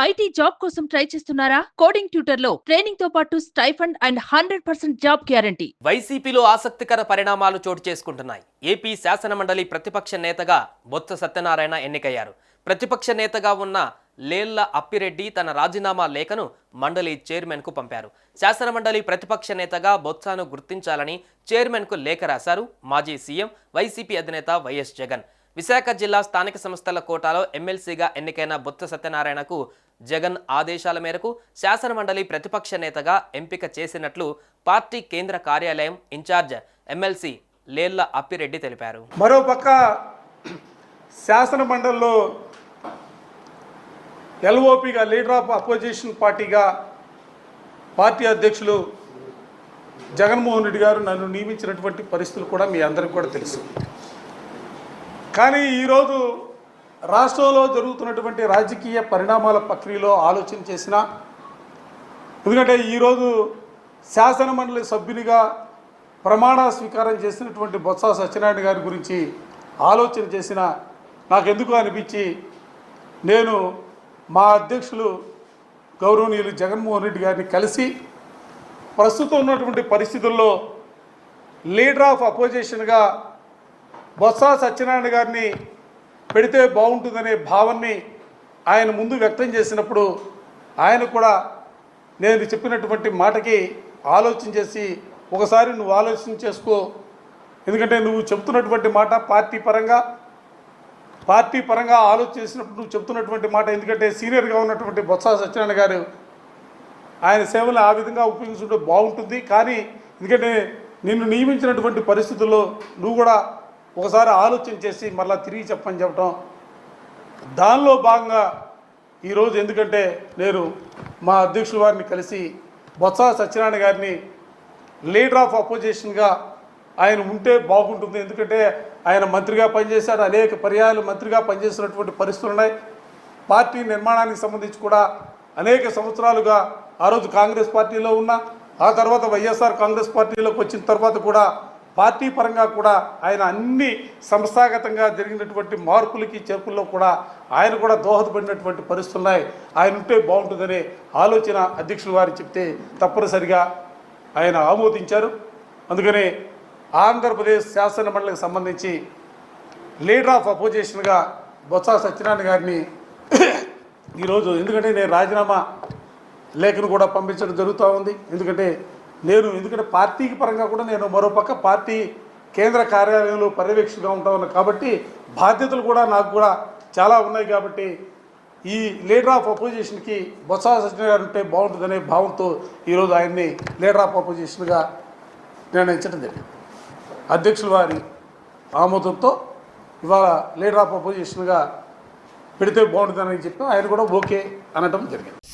IT job కోసం try చేస్తున్నారా? Coding ట్యూటర్లో ట్రైనింగ్తో పాటు stipend and hundred percent job guarantee. వైసీపీలో ఆసక్తికర పరిణామాలు చోటు చేసుకుంటున్నాయి. ఏపీ శాసనమండలి ప్రతిపక్ష నేతగా బొత్స సత్యనారాయణ ఎన్నికయ్యారు. ప్రతిపక్ష నేతగా ఉన్న లేళ్ళ అప్పిరెడ్డి తన రాజీనామా లేఖను మండలి చైర్మన్కు పంపారు. శాసనమండలి ప్రతిపక్ష నేతగా బొత్సాను గుర్తించాలని చైర్మన్కు లేఖ రాశారు మాజీ సీఎం వైసీపీ అధినేత వైఎస్ జగన్. విశాఖ జిల్లా స్థానిక సంస్థల కోటాలో ఎమ్మెల్సీగా ఎన్నికైన బొత్స సత్యనారాయణకు జగన్ ఆదేశాల మేరకు శాసనమండలి ప్రతిపక్ష నేతగా ఎంపిక చేసినట్లు పార్టీ కేంద్ర కార్యాలయం ఇన్ఛార్జ్ ఎమ్మెల్సీ లేళ్ళ అప్పిరెడ్డి తెలిపారు. మరోపక్క శాసన మండలిలో ఎల్ఓపిగా లీడర్ ఆఫ్ అపోజిషన్ పార్టీగా పార్టీ అధ్యక్షులు జగన్మోహన్ రెడ్డి గారు నన్ను నియమించినటువంటి పరిస్థితులు కూడా మీ అందరికీ కూడా తెలుసు. కానీ ఈరోజు రాష్ట్రంలో జరుగుతున్నటువంటి రాజకీయ పరిణామాల ప్రక్రియలో ఆలోచన చేసిన ఎందుకంటే ఈరోజు శాసనమండలి సభ్యునిగా ప్రమాణ స్వీకారం చేసినటువంటి బొత్స సత్యనారాయణ గారి గురించి ఆలోచన చేసిన నాకెందుకు అనిపించి నేను మా అధ్యక్షులు గౌరవనీయులు జగన్మోహన్ రెడ్డి గారిని కలిసి ప్రస్తుతం ఉన్నటువంటి పరిస్థితుల్లో లీడర్ ఆఫ్ అపోజిషన్గా బొత్స సత్యనారాయణ గారిని పెడితే బాగుంటుందనే భావాన్ని ఆయన ముందు వ్యక్తం చేసినప్పుడు ఆయన కూడా నేను చెప్పినటువంటి మాటకి ఆలోచన చేసి ఒకసారి నువ్వు ఆలోచన చేసుకో. ఎందుకంటే నువ్వు చెప్తున్నటువంటి మాట పార్టీ పరంగా పార్టీ పరంగా ఆలోచన చేసినప్పుడు నువ్వు చెప్తున్నటువంటి మాట ఎందుకంటే సీనియర్గా ఉన్నటువంటి బొత్స సత్యనారాయణ గారు ఆయన సేవలు ఆ విధంగా ఉపయోగించుకుంటే బాగుంటుంది. కానీ ఎందుకంటే నిన్ను నియమించినటువంటి పరిస్థితుల్లో నువ్వు కూడా ఒకసారి ఆలోచన చేసి మళ్ళీ తిరిగి చెప్పని చెప్పడం దానిలో భాగంగా ఈరోజు ఎందుకంటే నేను మా అధ్యక్షుల వారిని కలిసి బొత్స సత్యనారాయణ గారిని లీడర్ ఆఫ్ అపోజిషన్గా ఆయన ఉంటే బాగుంటుంది. ఎందుకంటే ఆయన మంత్రిగా పనిచేశారు అనేక పర్యాయాలు మంత్రిగా పనిచేసినటువంటి పరిస్థితులు ఉన్నాయి. పార్టీ నిర్మాణానికి సంబంధించి కూడా అనేక సంవత్సరాలుగా ఆ రోజు కాంగ్రెస్ పార్టీలో ఉన్న ఆ తర్వాత వైఎస్ఆర్ కాంగ్రెస్ పార్టీలోకి వచ్చిన తర్వాత కూడా పార్టీ పరంగా కూడా ఆయన అన్ని సంస్థాగతంగా జరిగినటువంటి మార్పులకి చేర్పుల్లో కూడా ఆయన కూడా దోహదపడినటువంటి పరిస్థితులు ఉన్నాయి. ఆయన ఉంటే బాగుంటుందనే ఆలోచన అధ్యక్షులు వారు చెప్తే తప్పనిసరిగా ఆయన ఆమోదించారు. అందుకని ఆంధ్రప్రదేశ్ శాసన మండలికి సంబంధించి లీడర్ ఆఫ్ అపోజిషన్గా బొత్స సత్యనారాయణ గారిని ఈరోజు ఎందుకంటే నేను రాజీనామా లేఖను కూడా పంపించడం జరుగుతూ ఉంది. ఎందుకంటే నేను ఎందుకంటే పార్టీకి పరంగా కూడా నేను మరోపక్క పార్టీ కేంద్ర కార్యాలయంలో పర్యవేక్షకుగా ఉంటా ఉన్నాను. కాబట్టి బాధ్యతలు కూడా నాకు కూడా చాలా ఉన్నాయి కాబట్టి ఈ లీడర్ ఆఫ్ అపోజిషన్కి బొత్స సత్యనారాయణ గారు ఉంటే బాగుంటుందనే భావంతో ఈరోజు ఆయన్ని లీడర్ ఆఫ్ అపోజిషన్గా నిర్ణయించడం జరిగింది. అధ్యక్షుల వారి ఆమోదంతో ఇవాళ లీడర్ ఆఫ్ అపోజిషన్గా పెడితే బాగుంటుందని చెప్పి ఆయన కూడా ఓకే అనటం జరిగింది.